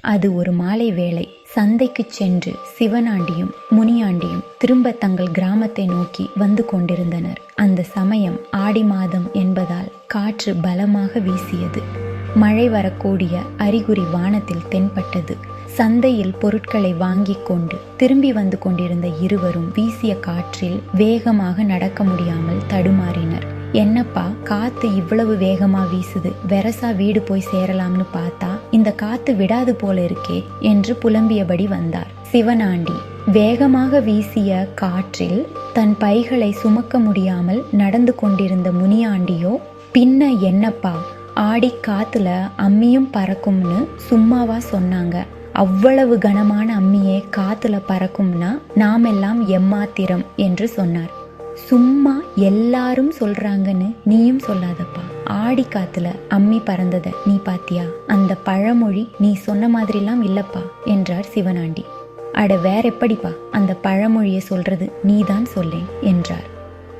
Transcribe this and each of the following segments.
அது ஒரு மாலை வேளை. சந்தைக்குச் சென்று சிவனாண்டியும் முனியாண்டியும் திரும்ப தங்கள் கிராமத்தை நோக்கி வந்து கொண்டிருந்தனர். அந்த சமயம் ஆடி மாதம் என்பதால் காற்று பலமாக வீசியது. மழை வரக்கூடிய அறிகுறி வானத்தில் தென்பட்டது. சந்தையில் பொருட்களை வாங்கிக் கொண்டு திரும்பி வந்து கொண்டிருந்த இருவரும் வீசிய காற்றில் வேகமாக நடக்க முடியாமல் தடுமாறினர். என்னப்பா காத்து இவ்வளவு வேகமா வீசுது. வெரசா வீடு போய் சேரலாம்னு பார்த்தா இந்த காத்து விடாது போல இருக்கே என்று புலம்பியபடி வந்தார். சிவனாண்டி வேகமாக வீசிய காற்றில் தன் பைகளை சுமக்க முடியாமல் நடந்து கொண்டிருந்த முனியாண்டியோ பின்ன என்னப்பா ஆடி காத்துல அம்மியும் பறக்கும்னு சும்மாவா சொன்னாங்க. அவ்வளவு கனமான அம்மியே காத்துல பறக்கும்னா நாமெல்லாம் எம்மாத்திரம் என்று சொன்னார். சும்மா எல்லாரும் சொல்றாங்கன்னு நீயும் சொல்லாதப்பா. ஆடி காத்துல அம்மி பறந்தத நீ பாத்தியா? அந்த பழமொழி நீ சொன்ன மாதிரிலாம் இல்லப்பா என்றார் சிவனாண்டி. அட வேற எப்படிப்பா அந்த பழமொழியை சொல்றது நீதான் சொல்லேன் என்றார்.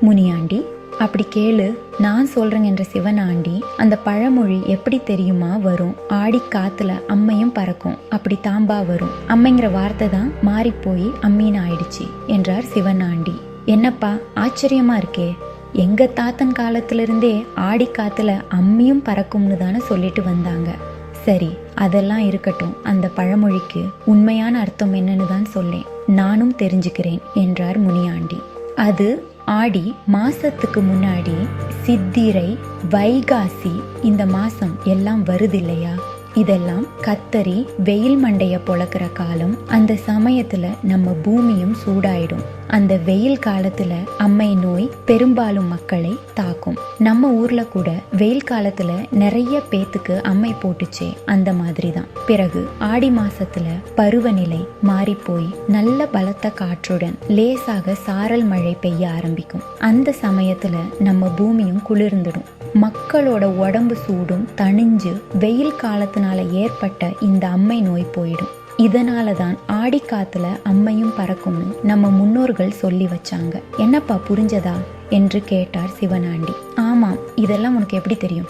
முனியாண்டி அப்படி கேளு நான் சொல்றேங்க என்ற சிவனாண்டி அந்த பழமொழி எப்படி தெரியுமா வரும்? ஆடி காத்துல அம்மையும் பறக்கும் அப்படி தாம்பா வரும். அம்மைங்கிற வார்த்தை தான் மாறி போய் அம்மீன் ஆயிடுச்சு என்றார் சிவனாண்டி. என்னப்பா ஆச்சரியமா இருக்கே. எங்கள் தாத்தன் காலத்திலிருந்தே ஆடி காத்துல அம்மியும் பறக்கும்னு தானே சொல்லிட்டு வந்தாங்க. சரி அதெல்லாம் இருக்கட்டும். அந்த பழமொழிக்கு உண்மையான அர்த்தம் என்னன்னு தான் சொல்லேன். நானும் தெரிஞ்சுக்கிறேன் என்றார் முனியாண்டி. அது ஆடி மாசத்துக்கு முன்னாடி சித்திரை வைகாசி இந்த மாசம் எல்லாம் வருது இல்லையா? இதெல்லாம் கத்தரி வெயில் மண்டைய பொழக்கிற காலம். அந்த சமயத்துல நம்ம பூமியும் சூடாயிடும். அந்த வெயில் காலத்துல அம்மை நோய் பெரும்பாலும் மக்களை தாக்கும். நம்ம ஊர்ல கூட வெயில் காலத்துல நிறைய பேத்துக்கு அம்மை போட்டுச்சே அந்த மாதிரி தான் பிறகு ஆடி மாசத்துல பருவநிலை மாறி போய் நல்ல பலத்த காற்றுடன் லேசாக சாரல் மழை பெய்ய ஆரம்பிக்கும். அந்த சமயத்துல நம்ம பூமியும் குளிர்ந்துடும். மக்களோட உடம்பு சூடும் தணிஞ்சு வெயில் காலத்தினால ஏற்பட்ட இந்த அம்மை நோய் போயிடும். இதனால தான் ஆடிக்காத்துல அம்மையும் பறக்கும்னு நம்ம முன்னோர்கள் சொல்லி வச்சாங்க. என்னப்பா புரிஞ்சதா? என்று கேட்டார் சிவனாண்டி. ஆமாம் இதெல்லாம் உனக்கு எப்படி தெரியும்?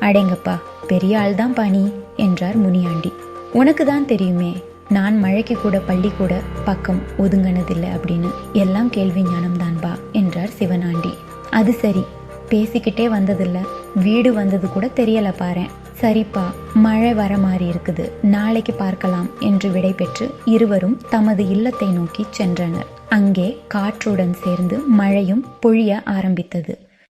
அடேங்கப்பா பெரிய ஆள் தான் பணி என்றார் முனியாண்டி. உனக்கு தான் தெரியுமே நான் மழைக்கு கூட பள்ளி கூட பக்கம் ஒதுங்கினதில்லை அப்படின்னு. எல்லாம் கேள்வி ஞானம் தான்பா என்றார் சிவனாண்டி. அது சரி பேசிக்கிட்டே வந்ததில்ல. வீடு வந்தது கூட தெரியல பாரேன் சரிப்பா மழை வர மாதிரி இருக்குது. நாளைக்கு பார்க்கலாம் என்று விடை பெற்று இருவரும் தமது இல்லத்தை நோக்கி சென்றனர். அங்கே காற்றுடன் சேர்ந்து மழையும் பொழிய ஆரம்பித்தது.